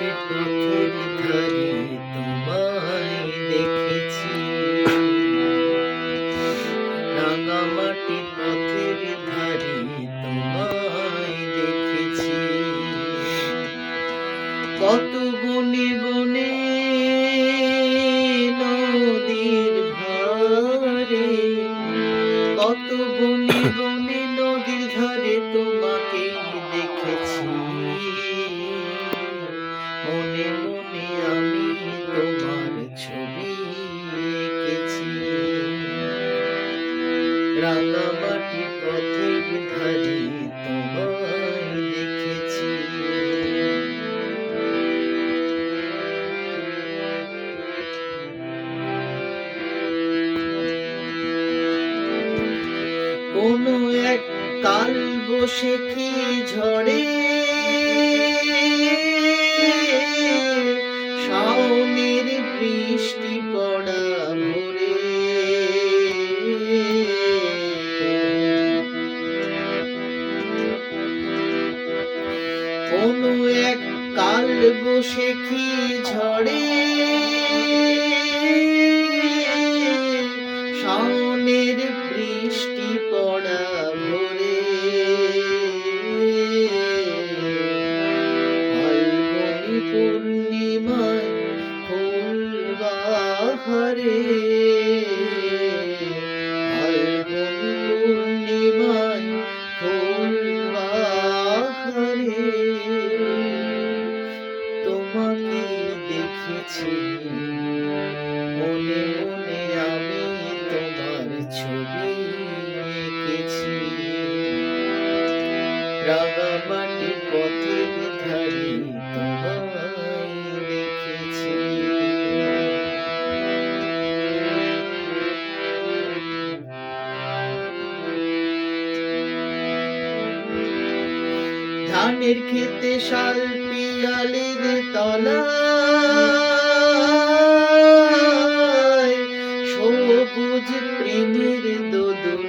রাঙামাটির পথের ধারে তোমায় দেখেছি। পথের ধারে তোমায় দেখেছি। কত কোনো এক কাল বসে কি ঝড়ে শাওনের বৃষ্টি পড়া ভোরে। কোনো এক কাল বসে কি ঝড়ে ফাল্গুনি পূর্ণিমায় ফুল বাহারে তোমাকে দেখেছি। মনে মনে আমি তোমার ছবি এঁকেছি। রাঙামাটির পথের ধারে তোমায় ধানের খেতে শাল পিয়ালের তলায়। সবুজ প্রেমের দোদুল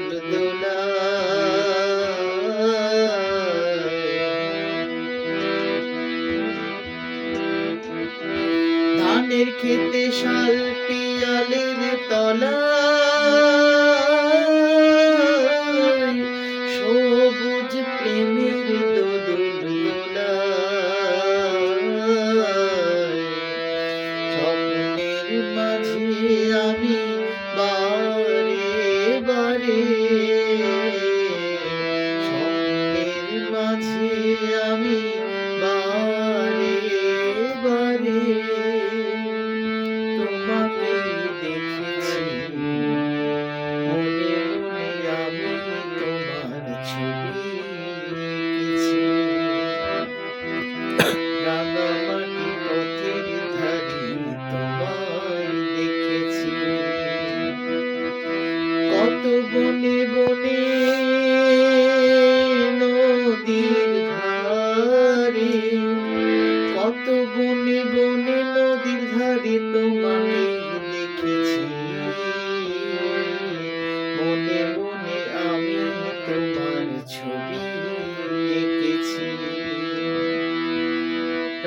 ধানের খেতে শাল পিয়ালের তলায়। আমি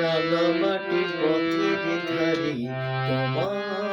রাঙামাটির পথে ধারে তোমার